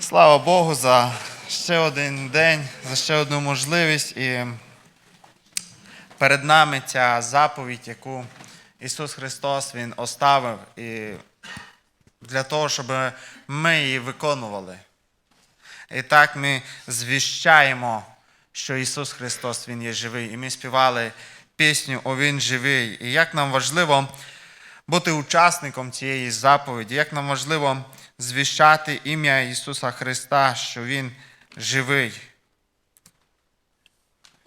Слава Богу за ще один день, за ще одну можливість. І перед нами ця заповідь, яку Ісус Христос Він оставив і для того, щоб ми її виконували. І так ми звіщаємо, що Ісус Христос Він є живий. І ми співали пісню О Він живий. І як нам важливо бути учасником цієї заповіді, як нам важливо звіщати ім'я Ісуса Христа, що Він живий.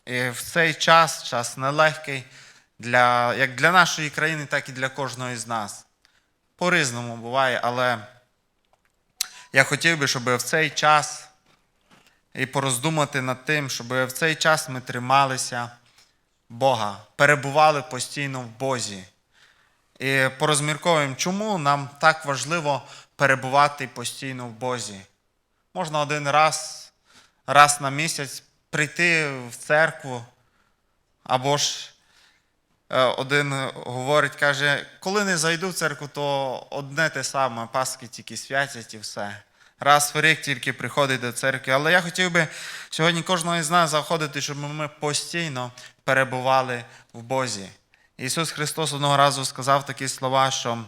І в цей час, час нелегкий, для, як для нашої країни, так і для кожного з нас. По-різному буває, але я хотів би, щоб в цей час і пороздумати над тим, щоб в цей час ми трималися Бога, перебували постійно в Бозі. І порозмірковуємо, чому нам так важливо перебувати постійно в Бозі. Можна один раз, раз на місяць прийти в церкву, або ж е, один говорить, каже, коли не зайду в церкву, то одне те саме, Пасхи тільки святять і все. Раз в рік тільки приходить до церкви. Але я хотів би сьогодні кожного із нас заходити, щоб ми постійно перебували в Бозі. Ісус Христос одного разу сказав такі слова, що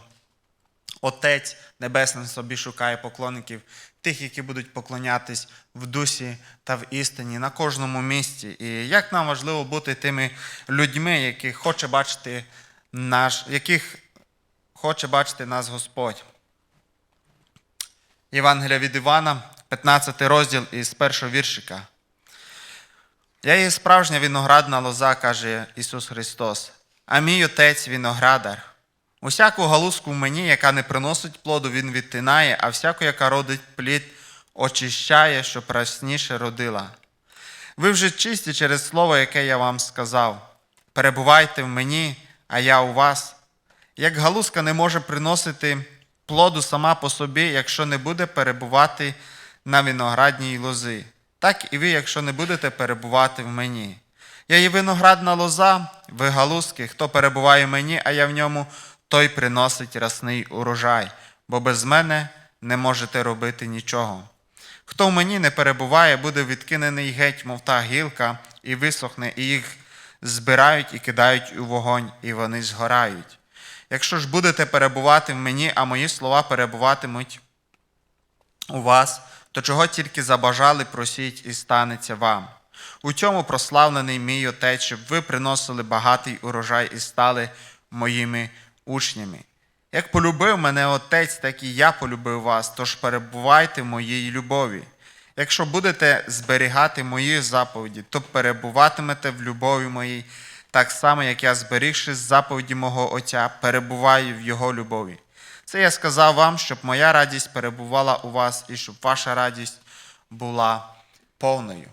Отець Небесний собі шукає поклонників, тих, які будуть поклонятись в дусі та в істині на кожному місці. І як нам важливо бути тими людьми, яких хоче бачити наш, яких хоче бачити нас Господь. Євангелія від Івана, 15 розділ із першого віршика. Я є справжня виноградна лоза, каже Ісус Христос, а мій отець виноградар. Усяку галузку в мені, яка не приносить плоду, він відтинає, а всяку, яка родить плід, очищає, щоб прасніше родила. Ви вже чисті через слово, яке я вам сказав. Перебувайте в мені, а я у вас. Як галузка не може приносити плоду сама по собі, якщо не буде перебувати на виноградній лози, так і ви, якщо не будете перебувати в мені. Я є виноградна лоза, ви галузки, хто перебуває в мені, а я в ньому, той приносить рясний урожай, бо без мене не можете робити нічого. Хто в мені не перебуває, буде відкинений геть, мов та гілка, і висохне, і їх збирають і кидають у вогонь, і вони згорають. Якщо ж будете перебувати в мені, а мої слова перебуватимуть у вас, то чого тільки забажали, просіть і станеться вам. У цьому прославлений мій Отець, щоб ви приносили багатий урожай і стали моїми учнями. Як полюбив мене Отець, так і я полюбив вас, тож перебувайте в моїй любові. Якщо будете зберігати мої заповіді, то перебуватимете в любові моїй, так само, як я, зберігши заповіді мого Отця, перебуваю в Його любові. Це я сказав вам, щоб моя радість перебувала у вас і щоб ваша радість була повною.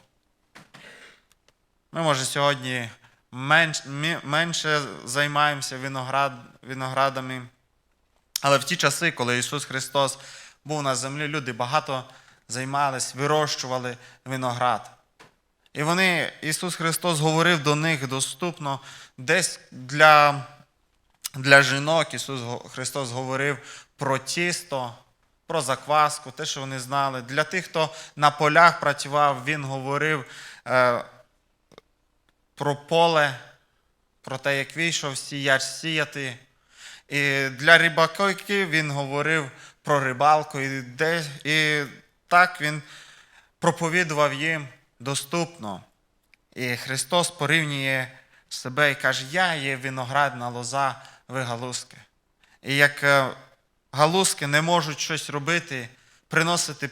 Ми, може, сьогодні менш, менше займаємося виноград, виноградами, але в ті часи, коли Ісус Христос був на землі, люди багато займались, вирощували виноград. І вони, Ісус Христос говорив до них доступно десь для, для жінок. Ісус Христос говорив про тісто, про закваску, те, що вони знали. Для тих, хто на полях працював, Він говорив е, про поле, про те, як вийшов сіяч сіяти. І для рибаків він говорив про рибалку, і, де, і так він проповідував їм доступно. І Христос порівнює себе і каже: Я є виноградна лоза, ви галузки. І як е, галузки не можуть щось робити, приносити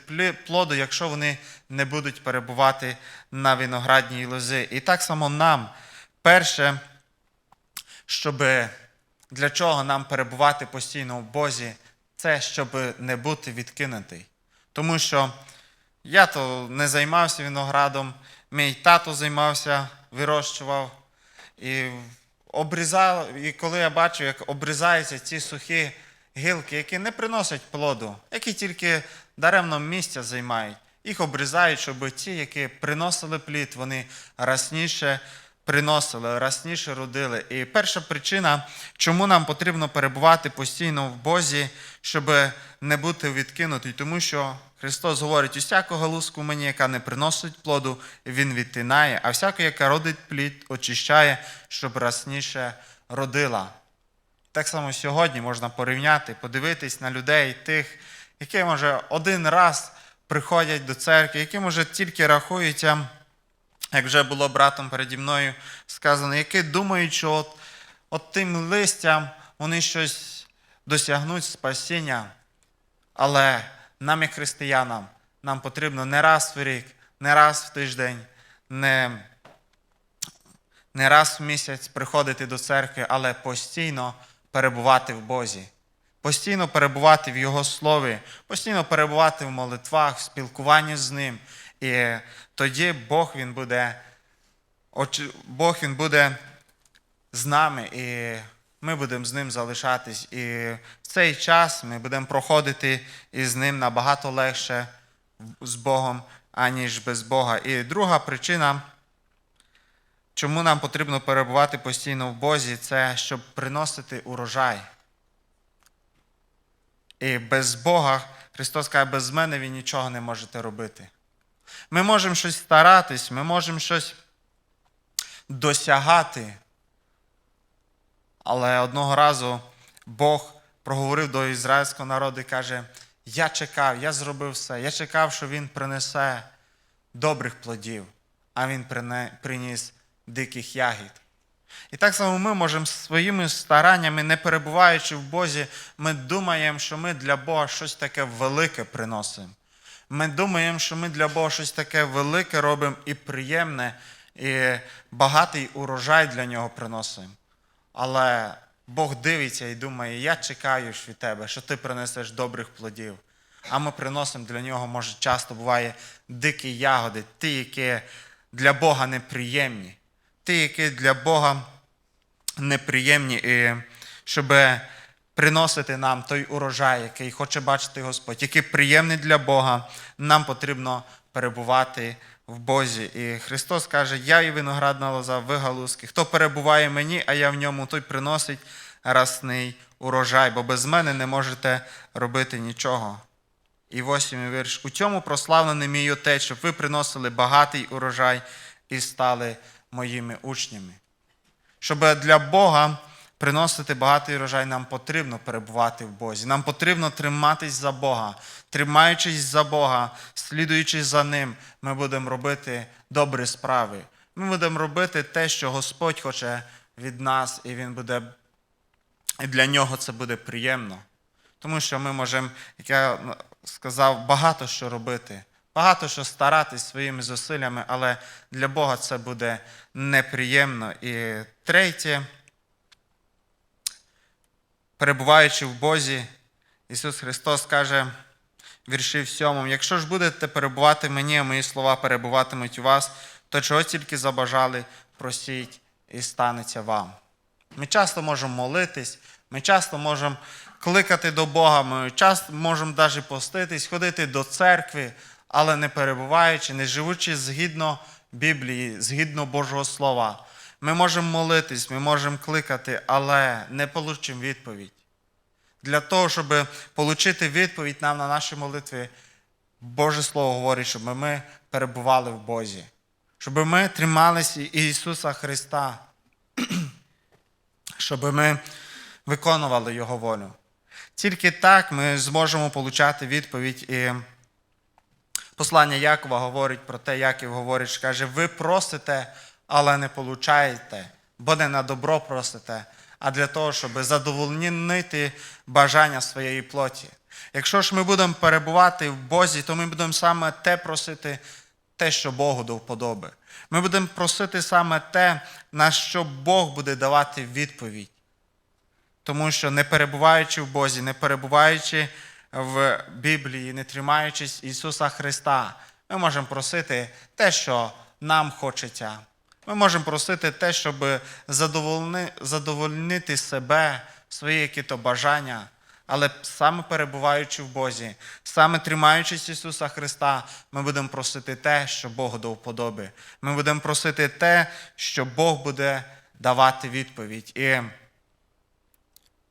плоду, якщо вони не будуть перебувати на виноградній лозі. І так само нам, перше, щоб для чого нам перебувати постійно в Бозі, це щоб не бути відкинутий. Тому що я то не займався виноградом, мій тато займався, вирощував. І, обрізав, і коли я бачу, як обрізаються ці сухі гілки, які не приносять плоду, які тільки даремно місця займають, їх обрізають, щоб ті, які приносили плід, вони расніше приносили, расніше родили. І перша причина, чому нам потрібно перебувати постійно в Бозі, щоб не бути відкинутий, тому що Христос говорить: усяку галузку мені, яка не приносить плоду, Він відтинає, а всяку, яка родить плід, очищає, щоб расніше родила. Так само сьогодні можна порівняти, подивитись на людей, тих, які, може, один раз приходять до церкви, які, може, тільки рахуються, як вже було братом переді мною сказано, які думають, що от, от тим листям вони щось досягнуть спасіння. Але нам, як християнам, нам потрібно не раз в рік, не раз в тиждень, не, не раз в місяць приходити до церкви, але постійно перебувати в Бозі, постійно перебувати в Його Слові, постійно перебувати в молитвах, в спілкуванні з Ним. І тоді Бог Він буде, Бог Він буде з нами, і ми будемо з ним залишатись. І в цей час ми будемо проходити із ним набагато легше з Богом, аніж без Бога. І друга причина, чому нам потрібно перебувати постійно в Бозі, це щоб приносити урожай. І без Бога, Христос каже, без мене ви нічого не можете робити. Ми можемо щось старатись, ми можемо щось досягати. Але одного разу Бог проговорив до ізраїльського народу і каже: Я чекав, я зробив все. Я чекав, що він принесе добрих плодів, а він приніс диких ягід. І так само ми можемо своїми стараннями, не перебуваючи в Бозі, ми думаємо, що ми для Бога щось таке велике приносимо. Ми думаємо, що ми для Бога щось таке велике робимо і приємне, і багатий урожай для нього приносимо. Але Бог дивиться і думає, я чекаю від тебе, що ти принесеш добрих плодів. А ми приносимо для нього, може, часто буває дикі ягоди, ті, які для Бога неприємні, ті, які для Бога неприємні, і щоб приносити нам той урожай, який хоче бачити Господь, який приємний для Бога, нам потрібно перебувати в Бозі. І Христос каже: Я і виноградна лоза, ви галузки. Хто перебуває в мені, а я в ньому, той приносить расний урожай, бо без мене не можете робити нічого. І восьмий вірш. У цьому прославлений мій отець, щоб ви приносили багатий урожай і стали моїми учнями. Щоб для Бога приносити багатий урожай, нам потрібно перебувати в Бозі. Нам потрібно триматись за Бога. Тримаючись за Бога, слідуючи за Ним, ми будемо робити добрі справи. Ми будемо робити те, що Господь хоче від нас, і Він буде, і для нього це буде приємно. Тому що ми можемо, як я сказав, багато що робити, багато що старатись своїми зусиллями, але для Бога це буде неприємно. І третє, перебуваючи в Бозі, Ісус Христос каже в вірші в сьомому, якщо ж будете перебувати мені, а мої слова перебуватимуть у вас, то чого тільки забажали, просіть і станеться вам. Ми часто можемо молитись, ми часто можемо кликати до Бога, ми часто можемо навіть поститись, ходити до церкви, але не перебуваючи, не живучи згідно Біблії, згідно Божого Слова. Ми можемо молитись, ми можемо кликати, але не получимо відповідь. Для того, щоб отримати відповідь нам на наші молитви, Боже Слово говорить, щоб ми перебували в Бозі, щоб ми трималися Ісуса Христа, щоб ми виконували Його волю. Тільки так ми зможемо отримати відповідь. І послання Якова говорить про те, Яків говорить, що каже, ви просите, але не получаєте, бо не на добро просите, а для того, щоб задовольнити бажання своєї плоті. Якщо ж ми будемо перебувати в Бозі, то ми будемо саме те просити, те, що Богу до вподоби. Ми будемо просити саме те, на що Бог буде давати відповідь. Тому що не перебуваючи в Бозі, не перебуваючи в Біблії, не тримаючись Ісуса Христа, ми можемо просити те, що нам хочеться. Ми можемо просити те, щоб задовольнити себе, свої якісь бажання, Але саме перебуваючи в Бозі, саме тримаючись Ісуса Христа, ми будемо просити те, що Богу до вподоби. Ми будемо просити те, що Бог буде давати відповідь. І в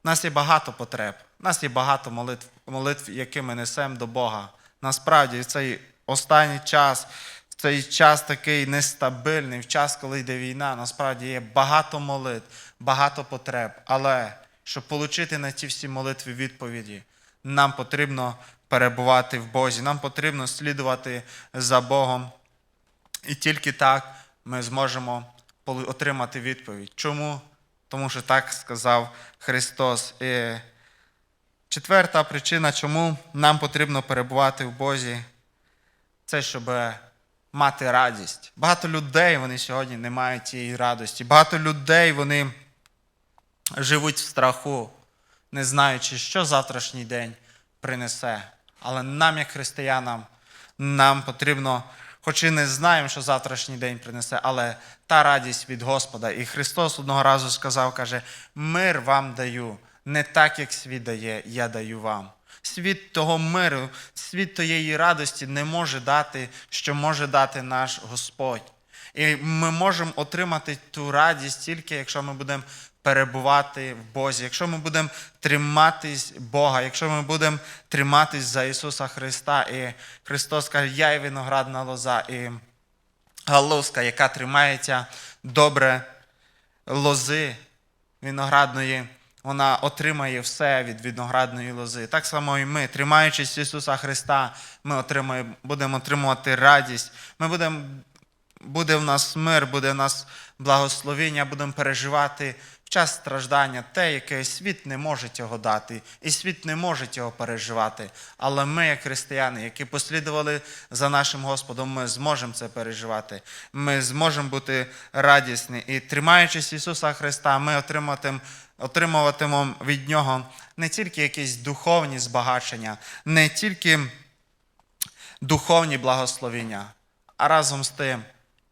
нас є багато потреб, в нас є багато молитв, молитв, які ми несемо до Бога. Насправді, цей останній час, цей час такий нестабильний, в час, коли йде війна, насправді є багато молитв, багато потреб. Але щоб отримати на ті всі молитви відповіді, нам потрібно перебувати в Бозі, нам потрібно слідувати за Богом. І тільки так ми зможемо отримати відповідь. Чому? Тому що так сказав Христос. І четверта причина, чому нам потрібно перебувати в Бозі, це щоб мати радість. Багато людей вони сьогодні не мають цієї радості. Багато людей вони живуть в страху, не знаючи, що завтрашній день принесе. Але нам, як християнам, нам потрібно, хоч і не знаємо, що завтрашній день принесе, але та радість від Господа. І Христос одного разу сказав, каже, мир вам даю, не так, як світ дає, я даю вам. Світ того миру, світ тієї радості не може дати, що може дати наш Господь. І ми можемо отримати ту радість тільки, якщо ми будемо перебувати в Бозі, якщо ми будемо триматись Бога, якщо ми будемо триматись за Ісуса Христа. І Христос каже, я є виноградна лоза, і галузка, яка тримається добре лози виноградної, вона отримає все від виноградної лози. Так само і ми, тримаючись Ісуса Христа, ми отримаємо, будемо отримувати радість. Ми будемо буде в нас мир, буде в нас благословення, будемо переживати в час страждання те, яке світ не може цього дати, і світ не може цього переживати. Але ми, як християни, які послідували за нашим Господом, ми зможемо це переживати. Ми зможемо бути радісні. І тримаючись Ісуса Христа, ми отримуватимемо від Нього не тільки якісь духовні збагачення, не тільки духовні благословення, а разом з тим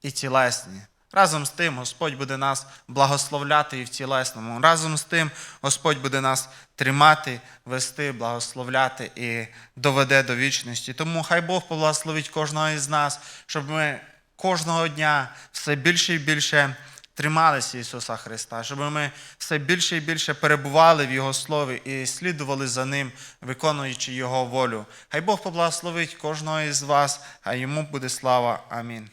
і тілесні. Разом з тим Господь буде нас благословляти і в тілесному. Разом з тим Господь буде нас тримати, вести, благословляти і доведе до вічності. Тому хай Бог поблагословить кожного із нас, щоб ми кожного дня все більше і більше трималися Ісуса Христа, щоб ми все більше і більше перебували в Його Слові і слідували за Ним, виконуючи Його волю. Хай Бог поблагословить кожного із вас, а йому буде слава. Амінь.